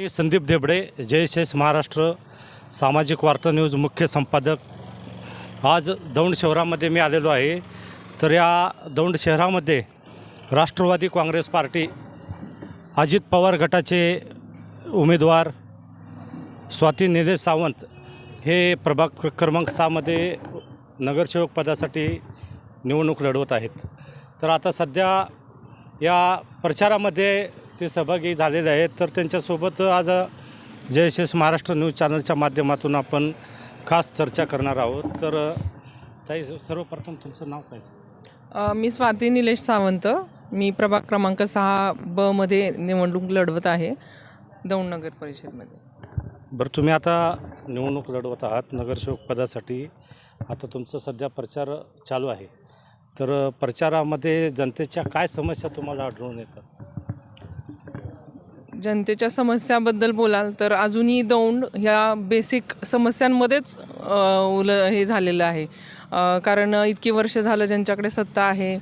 मी संदीप देबडे जयशेष महाराष्ट्र सामाजिक वार्ता न्यूज मुख्य संपादक. आज दौंड शहरामध्ये मी आलेलो आहे. तर या दौंड शहरामध्ये राष्ट्रवादी काँग्रेस पार्टी अजित पवार गटाचे उमेदवार स्वाती निलेश सावंत हे प्रभाग क्रमांक सहामध्ये नगरसेवक पदासाठी निवडणूक लढवत आहेत. तर आता सध्या या प्रचारामध्ये ते सहभागी झालेले आहेत. तर त्यांच्यासोबत आज जयशेष महाराष्ट्र न्यूज चॅनलच्या माध्यमातून आपण खास चर्चा करणार आहोत. तर ताई सर्वप्रथम तुमचं नाव काय? अ, मी स्वाती निलेश सावंत. मी प्रभाग क्रमांक सहा ब मध्ये निवडणूक लढवत आहे दौंड नगर परिषदमध्ये. बरं तुम्ही आता निवडणूक लढवत आहात नगरसेवक पदासाठी. आता तुमचं सध्या प्रचार चालू आहे. तर प्रचारामध्ये जनतेच्या काय समस्या तुम्हाला आढळून येतात? जनतेच्या समस्याबद्दल बोलाल तर अजूनही दौंड ह्या बेसिक समस्यांमध्येच उल हे झालेलं आहे. कारण इतकी वर्ष झालं ज्यांच्याकडे सत्ता आहे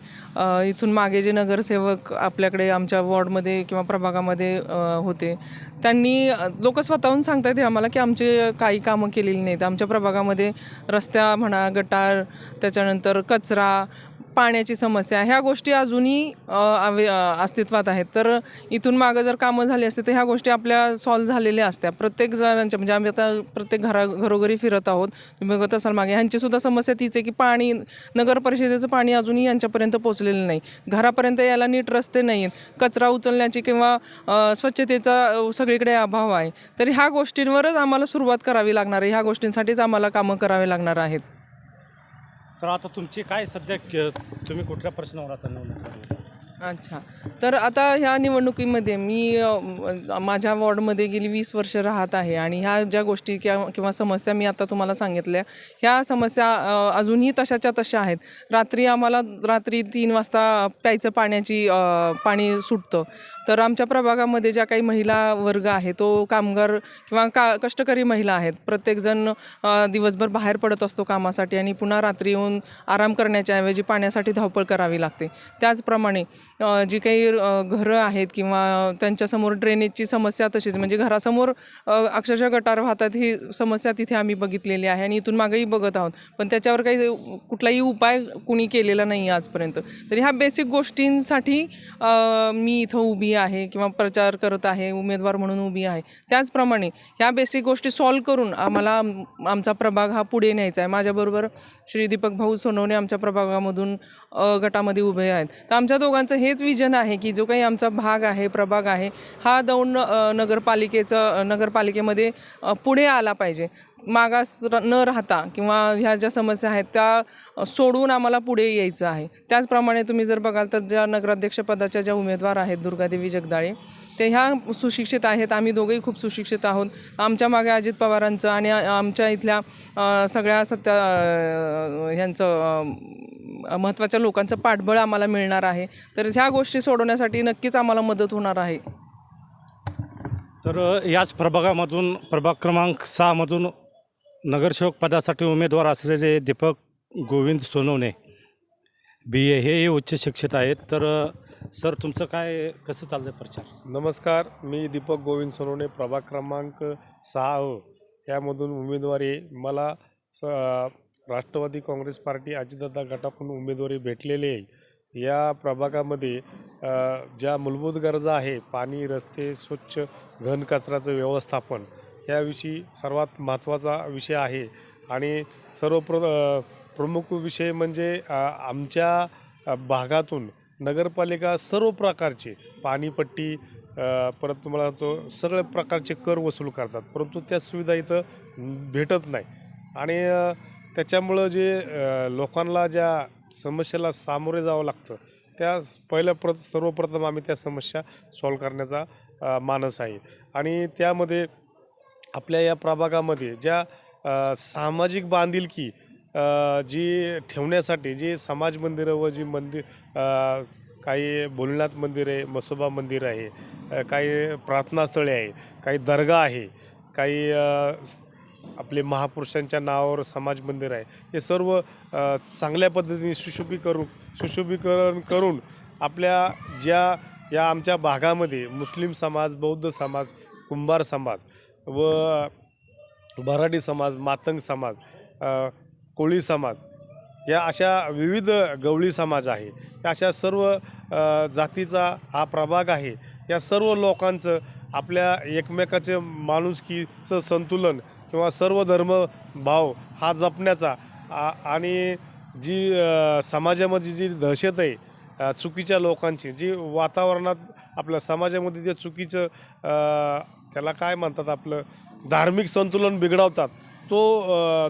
इथून मागे जे नगरसेवक आपल्याकडे आमच्या वॉर्डमध्ये किंवा प्रभागामध्ये होते. त्यांनी लोक स्वतःहून सांगतात आम्हाला की आमचे काही कामं केलेली नाहीत. आमच्या प्रभागामध्ये रस्त्या म्हणा गटार त्याच्यानंतर कचरा पाण्याची समस्या ह्या गोष्टी अजूनही अवे अस्तित्वात आहेत. तर इथून मागं जर कामं झाली असते तर ह्या गोष्टी आपल्या सॉल्व्ह झालेल्या असत्या. प्रत्येक जणांच्या म्हणजे आम्ही आता प्रत्येक घरा घरोघरी फिरत आहोत. तुम्ही बघत असाल मागे. ह्यांचीसुद्धा समस्या तीच आहे की पाणी नगर परिषदेचं पाणी अजूनही यांच्यापर्यंत पोचलेलं नाही. घरापर्यंत यायला नीट रस्ते नाही आहेत कचरा उचलण्याची किंवा स्वच्छतेचा सगळीकडे अभाव आहे. तर ह्या गोष्टींवरच आम्हाला सुरुवात करावी लागणार आहे. ह्या गोष्टींसाठीच आम्हाला कामं करावी लागणार आहेत. तर आता तुमची काय सध्या तुम्ही कुठल्या प्रश्नावर आता निवडणूक अच्छा. तर आता ह्या निवडणुकीमध्ये मी अ, माझ्या वॉर्डमध्ये गेली वीस वर्ष राहत आहे आणि ह्या ज्या गोष्टी किंवा किंवा समस्या मी आता तुम्हाला सांगितल्या ह्या समस्या अ, अजूनही तशाच्या तशा आहेत. रात्री आम्हाला रात्री तीन वाजता प्यायचं पाण्याची अ, पाणी सुटतं. तर आमच्या प्रभागामध्ये ज्या काही महिला वर्ग आहे तो कामगार किंवा का कष्टकरी महिला आहेत. प्रत्येकजण दिवसभर बाहेर पडत असतो कामासाठी आणि पुन्हा रात्री येऊन आराम करण्याच्या ऐवजी पाण्यासाठी धावपळ करावी लागते. त्याचप्रमाणे जी काही घरं आहेत किंवा त्यांच्यासमोर ड्रेनेजची समस्या तशीच म्हणजे घरासमोर अक्षरशः गटार वाहतात ही समस्या तिथे आम्ही बघितलेली आहे आणि इथून मागेही बघत आहोत. पण त्याच्यावर काही कुठलाही उपाय कुणी केलेला नाही आजपर्यंत. तर ह्या बेसिक गोष्टींसाठी मी इथं उभी आहे किंवा प्रचार करत आहे उमेदवार म्हणून उभी आहे. त्याचप्रमाणे ह्या बेसिक गोष्टी सॉल्व करून आम्हाला आमचा प्रभाग हा पुढे न्यायचा आहे. माझ्याबरोबर श्री दीपक भाऊ सोनवणे आमच्या प्रभागामधून गटामध्ये उभे आहेत. तर आमच्या दोघांचं हेच विजन आहे की जो काही आमचा भाग आहे प्रभाग आहे हा दौंड नगरपालिकेचं नगरपालिकेमध्ये पुढे आला पाहिजे. मागास न राहता किंवा ह्या ज्या समस्या आहेत त्या सोडून आम्हाला पुढे यायचं आहे. त्याचप्रमाणे तुम्ही जर बघाल तर ज्या नगराध्यक्षपदाच्या ज्या उमेदवार आहेत दुर्गादेवी जगदाळे ते ह्या सुशिक्षित आहेत. आम्ही दोघेही खूप सुशिक्षित आहोत. आमच्या मागे अजित पवारांचं आणि आमच्या इथल्या सगळ्या सत्या ह्यांचं महत्त्वाच्या लोकांचं पाठबळ आम्हाला मिळणार आहे. तर ह्या गोष्टी सोडवण्यासाठी नक्कीच आम्हाला मदत होणार आहे. तर याच प्रभागामधून प्रभाग क्रमांक सहामधून नगरसेवक पदासाठी उमेदवार असलेले दीपक गोविंद सोनवणे बी ए हे उच्च शिक्षित आहेत. तर सर तुमचं काय कसं चाललं आहे प्रचार? नमस्कार मी दीपक गोविंद सोनवणे प्रभाग क्रमांक सहा अ. यामधून उमेदवारी मला स राष्ट्रवादी काँग्रेस पार्टी अजितदादा गटाकडून उमेदवारी भेटलेली आहे. या प्रभागामध्ये ज्या मूलभूत गरजा आहे पाणी रस्ते स्वच्छ घन कचऱ्याचं व्यवस्थापन याविषयी सर्वात महत्त्वाचा विषय आहे. आणि सर्व प्र प्रमुख विषय म्हणजे आमच्या भागातून नगरपालिका सर्व प्रकारचे पाणीपट्टी परत तुम्हाला तो सगळ्या प्रकारचे कर वसूल करतात. परंतु त्या सुविधा इथं भेटत नाही. आणि त्याच्यामुळं जे लोकांना ज्या समस्येला सामोरे जावं लागतं त्या पहिल्या प्र सर्वप्रथम आम्ही त्या समस्या सॉल्व करण्याचा मानस आहे. आणि त्यामध्ये आपल्या या प्रभागामध्ये ज्या सामाजिक बांधिलकी जी ठेवण्यासाठी जी समाज मंदिरं व जी मंदिर काही भोलनाथ मंदिर आहे मसोबा मंदिर आहे काही प्रार्थनास्थळे आहे काही दर्गा आहे काही आपले महापुरुषांच्या नावावर समाज मंदिर आहे हे सर्व चांगल्या पद्धतीने सुशोभीकरून सुशोभीकरण करून आपल्या ज्या या आमच्या भागामध्ये मुस्लिम समाज बौद्ध समाज कुंभार समाज व भराडी समाज मातंग समाज कोळी समाज या अशा विविध गवळी समाज आहे. या अशा सर्व जातीचा हा प्रभाग आहे. या सर्व लोकांचं आपल्या एकमेकाचे माणुसकीचं संतुलन किंवा सर्व धर्म भाव हा जपण्याचा आणि जी समाजामध्ये जी दहशत आहे चुकीच्या लोकांची जी वातावरणात आपल्या समाजामध्ये जे चुकीचं त्याला काय म्हणतात आपलं धार्मिक संतुलन बिघडवतात. तो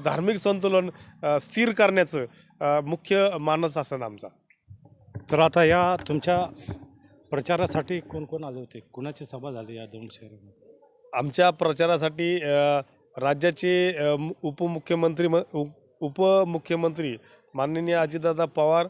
धार्मिक संतुलन स्थिर करण्याचं मुख्य मानस असन आमचा. तर आता या तुमच्या प्रचारासाठी कोण कोण आले होते? कुणाची सभा झाली या दौंड शहरामध्ये? आमच्या प्रचारासाठी राज्याचे उपमुख्यमंत्री म उप- उपमुख्यमंत्री माननीय अजितदादा पवार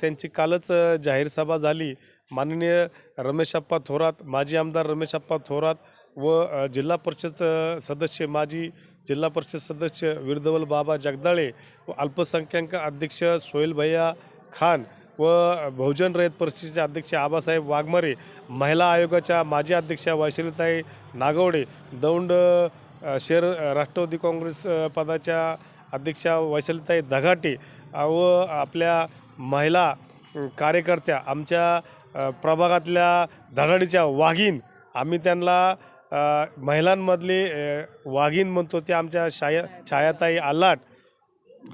त्यांची कालच जाहीर सभा झाली. माननीय रमेशप्पा थोरात माजी आमदार रमेशप्पा थोरात व जिल्हा परिषद सदस्य माजी जिल्हा परिषद सदस्य विरधवल बाबा जगदाळे व अल्पसंख्याक अध्यक्ष सोहेल भैया खान व बहुजन रयत परिषदेचे अध्यक्ष आबासाहेब वाघमारे महिला आयोगाच्या माजी अध्यक्षा वैशिलताई नागवडे दौंड शहर राष्ट्रवादी काँग्रेस पदाच्या अध्यक्षा वैशालीताई दघाटे व आपल्या महिला कार्यकर्त्या आमच्या प्रभागातल्या धडाडीच्या वाघीण आम्ही त्यांना महिलांमधले वाघीण म्हणतो ते आमच्या शाया छायाताई आलाट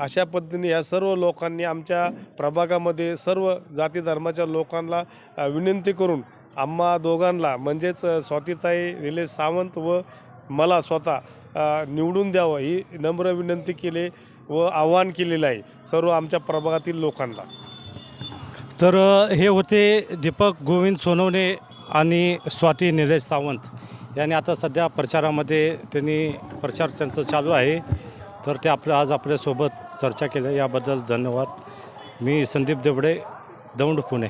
अशा पद्धतीने या सर्व लोकांनी आमच्या प्रभागामध्ये सर्व जाती धर्माच्या लोकांना विनंती करून आम्हा दोघांना म्हणजेच स्वातीताई निलेश सावंत व मला स्वतः निवडून द्यावं ही नम्र विनंती केली व आवाहन केलेलं आहे सर्व आमच्या प्रभागातील लोकांना. तर हे होते दीपक गोविंद सोनवणे आणि स्वाती निलेश सावंत. यांनी आता सध्या प्रचारामध्ये त्यांनी प्रचार त्यांचा चालू आहे. तर ते आपलं आज आपल्यासोबत चर्चा केल्या. याबद्दल धन्यवाद. मी संदीप देवडे दौंड पुणे.